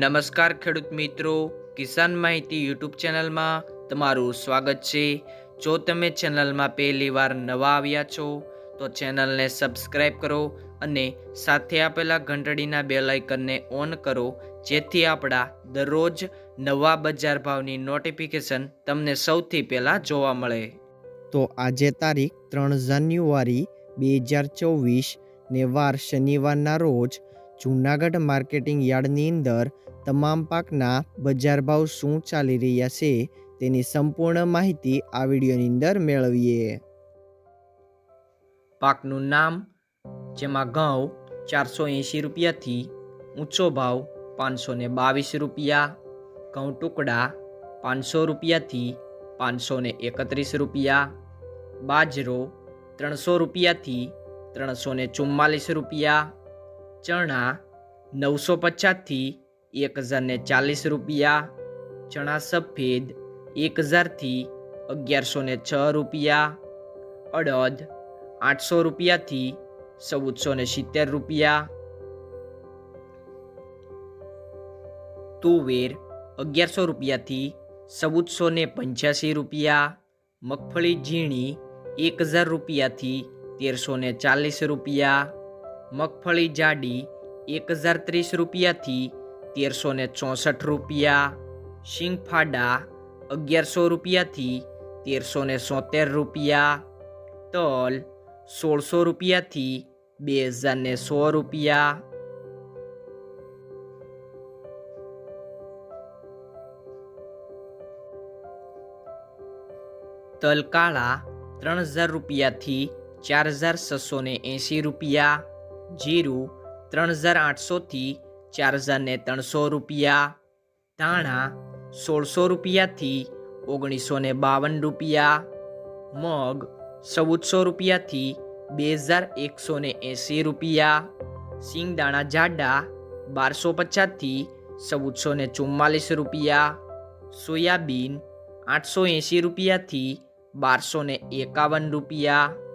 નમસ્કાર ખેડૂત મિત્રો, કિસાન માહિતી યુટ્યુબ ચેનલમાં તમારું સ્વાગત છે. જો તમે ચેનલમાં પહેલી વાર નવા આવ્યા છો, તો ચેનલને સબસ્ક્રાઈબ કરો અને સાથે આપેલા ઘંટડીના બેલ આઇકનને ઓન કરો, જેથી આપણા દરરોજ નવા બજાર ભાવની નોટિફિકેશન તમને સૌથી પહેલાં જોવા મળે. તો આજે તારીખ ત્રણ જાન્યુઆરી, બે હજાર ચોવીસ ને વાર શનિવારના રોજ જૂનાગઢ માર્કેટિંગ યાર્ડની અંદર તમામ પાકના બજાર ભાવ શું ચાલી રહ્યા છે તેની સંપૂર્ણ માહિતી આ વિડીયોની અંદર મેળવીએ. પાકનું નામ, જેમાં ઘઉં ચારસો એંશી રૂપિયાથી ઊંચો ભાવ પાંચસો ને બાવીસ રૂપિયા, ઘઉં ટુકડા પાંચસો રૂપિયાથી પાંચસો ને એકત્રીસ રૂપિયા, બાજરો ત્રણસો રૂપિયાથી ત્રણસો ને રૂપિયા ચણા નવસો પચાસથી એક હજારને ચાલીસ રૂપિયા. ચણા સફેદ એક હજારથી અગિયારસો ને છ રૂપિયા. અડદ આઠસો રૂપિયાથી ચૌદસો ને સિત્તેર રૂપિયા. તુવેર અગિયારસો રૂપિયાથી ચૌદસો ને પંચ્યાસી રૂપિયા. મગફળી ઝીણી એક હજાર રૂપિયાથી તેરસો ને ચાલીસ રૂપિયા. મગફળી જાડી એક હજાર ત્રીસ રૂપિયાથી તેરસો ને ચોસઠ રૂપિયા. શિંગફાડા અગિયારસો રૂપિયાથી તેરસો ને સોતેર રૂપિયા. તલ સોળસો રૂપિયાથી બે હજાર ને સો રૂપિયા. તલકાળા ત્રણ હજાર રૂપિયાથી ચાર હજાર છસો ને એંસી રૂપિયા. જીરું ત્રણ હજાર આઠસોથી ચાર હજાર ને ત્રણસો રૂપિયા. ધાણા સોળસો રૂપિયાથી ઓગણીસો ને બાવન રૂપિયા. મગ ચૌદસો રૂપિયાથી બે હજાર એકસો ને એંસી રૂપિયા. સિંગદાણા જાડા બારસો પચાસથી ચૌદસો ને ચુમ્માલીસ રૂપિયા. સોયાબીન આઠસો એંસી રૂપિયાથી બારસો ને એકાવન રૂપિયા.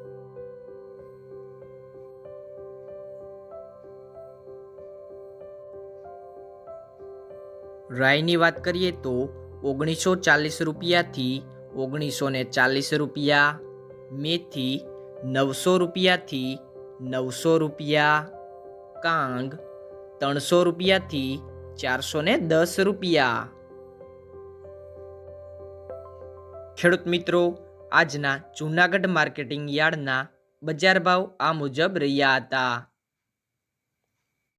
રાયની વાત કરીએ તો ઓગણીસો ચાલીસ રૂપિયાથી ઓગણીસો ને ચાલીસ રૂપિયા, મેથી નવસો રૂપિયાથી નવસો રૂપિયા, કાંગ ત્રણસો રૂપિયાથી ચારસો ને દસ રૂપિયા. ખેડૂત મિત્રો, આજના જૂનાગઢ માર્કેટિંગ યાર્ડના બજાર ભાવ આ મુજબ રહ્યા હતા.